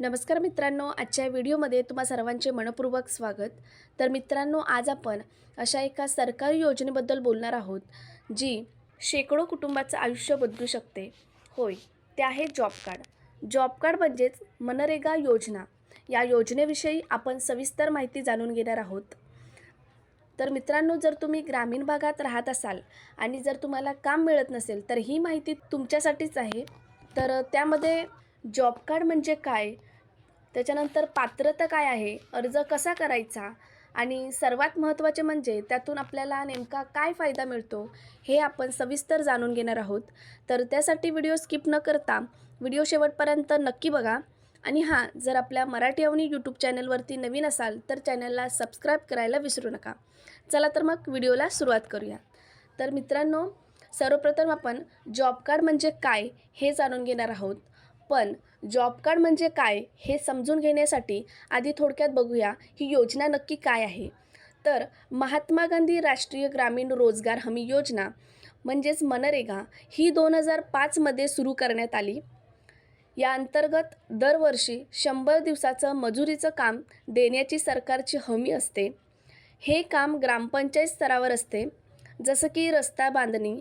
नमस्कार मित्रांनो आजच्या व्हिडिओमध्ये तुम्हा सर्वांचे मनपूर्वक स्वागत. तर मित्रांनो आज आपण अशा एका सरकारी योजनेबद्दल बोलणार आहोत जी शेकडो कुटुंबाचं आयुष्य बदलू शकते. होय ते आहे जॉब कार्ड. जॉब कार्ड म्हणजेच मनरेगा योजना. या योजनेविषयी आपण सविस्तर माहिती जाणून घेणार आहोत. तर मित्रांनो जर तुम्ही ग्रामीण भागात राहत असाल आणि जर तुम्हाला काम मिळत नसेल तर ही माहिती तुमच्यासाठीच आहे. तर त्यामध्ये जॉब कार्ड म्हणजे काय? त्याच्यानंतर पात्रता काय आहे? अर्ज कसा करायचा? आणि सर्वात महत्त्वाचे म्हणजे त्यातून आपल्याला नेमका काय फायदा मिळतो हे आपण सविस्तर जाणून घेणार आहोत. तर त्यासाठी व्हिडिओ स्किप न करता व्हिडिओ शेवटपर्यंत नक्की बघा. आणि हां जर आपल्या मराठी अवनी यूट्यूब चॅनलवरती नवीन असाल तर चॅनलला सबस्क्राईब करायला विसरू नका. चला तर मग व्हिडिओला सुरुवात करूया. तर मित्रांनो सर्वप्रथम आपण जॉब कार्ड म्हणजे काय हे जाणून घेणार आहोत. पण जॉब कार्ड म्हणजे काय हे समजून घेण्यासाठी आधी थोडक्यात बघूया ही योजना नक्की काय आहे. तर महात्मा गांधी राष्ट्रीय ग्रामीण रोजगार हमी योजना म्हणजेच मनरेगा ही दोन हजार पाचमध्ये सुरू करण्यात आली. या अंतर्गत दरवर्षी शंभर दिवसाचं मजुरीचं काम देण्याची सरकारची हमी असते. हे काम ग्रामपंचायत स्तरावर असते. जसं की रस्ता बांधणी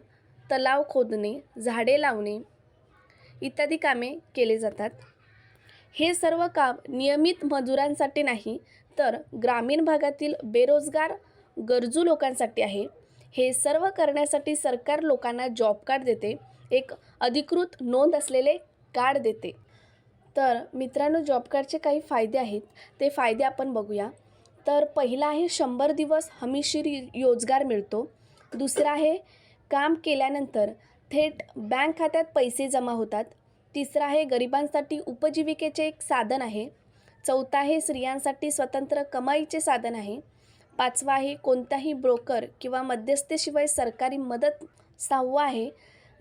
तलाव खोदणे झाडे लावणे इत्यादी कामे केले जातात. हे सर्व काम नियमित मजुरांसाठी नाही तर ग्रामीण भागातील बेरोजगार गरजू लोकांसाठी आहे. हे सर्व करण्यासाठी सरकार लोकांना जॉब कार्ड देते. एक अधिकृत नोंद असलेले कार्ड देते. तर मित्रांनो जॉब कार्डचे काही फायदे आहेत. ते फायदे आपण बघूया. तर पहिला आहे शंभर दिवस हमीशीर रोजगार मिळतो. दुसरा आहे काम केल्यानंतर थेट बँक खात्यात पैसे जमा होतात. तिसरं आहे गरिबांसाठी उपजीविकेचे एक साधन आहे. चौथा आहे स्त्रियांसाठी स्वतंत्र कमाईचे साधन आहे. पाचवा आहे कोणताही ब्रोकर किंवा मध्यस्थेशिवाय सरकारी मदत सहावा आहे.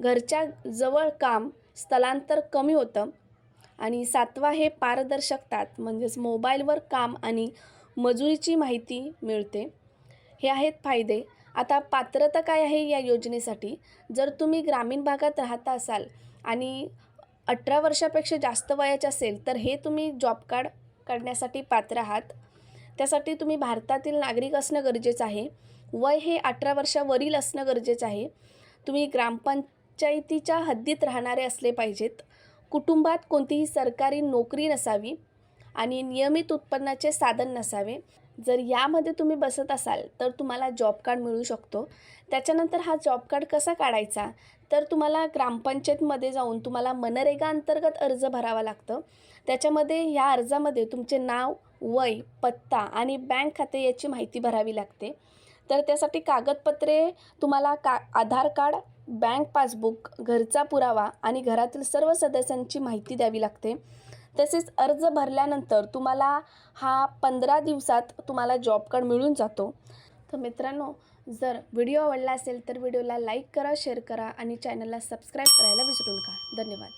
घरच्या जवळ काम स्थलांतर कमी होतं. आणि सातवा हे पारदर्शकतात म्हणजेच मोबाईलवर काम आणि मजुरीची माहिती मिळते. हे आहेत फायदे. आता पात्रता काय आहे या योजनेसाठी? जर तुम्ही ग्रामीण भागात राहता असाल आणि अठरा वर्षापेक्षा जास्त वयाचे असेल तर हे तुम्ही जॉब कार्ड काढण्यासाठी पात्र आहात. त्यासाठी तुम्ही भारतातील नागरिक असणं गरजेचं आहे. वय हे अठरा वर्षावरील असणं गरजेचं आहे. तुम्ही ग्रामपंचायतीच्या हद्दीत राहणारे असले पाहिजेत. कुटुंबात कोणतीही सरकारी नोकरी नसावी आणि नियमित उत्पन्नाचे साधन नसावे. जर यामध्ये तुम्ही बसत असाल तर तुम्हाला जॉब कार्ड मिळू शकतो. त्याच्यानंतर हा जॉब कार्ड कसा काढायचा? तर तुम्हाला ग्रामपंचायतमध्ये जाऊन तुम्हाला मनरेगा अंतर्गत अर्ज भरावा लागतं. त्याच्यामध्ये ह्या अर्जामध्ये तुमचे नाव वय पत्ता आणि बँक खाते याची माहिती भरावी लागते. तर त्यासाठी कागदपत्रे तुम्हाला का आधार कार्ड बँक पासबुक घरचा पुरावा आणि घरातील सर्व सदस्यांची माहिती द्यावी लागते. तसेच अर्ज भरल्यानंतर तुम्हाला हा पंधरा दिवसात तुम्हाला जॉब कार्ड मिळून जातो. तर मित्रांनो जर व्हिडिओ आवडला असेल तर व्हिडिओला लाईक करा शेअर करा आणि चॅनलला सबस्क्राईब करायला विसरू नका. धन्यवाद.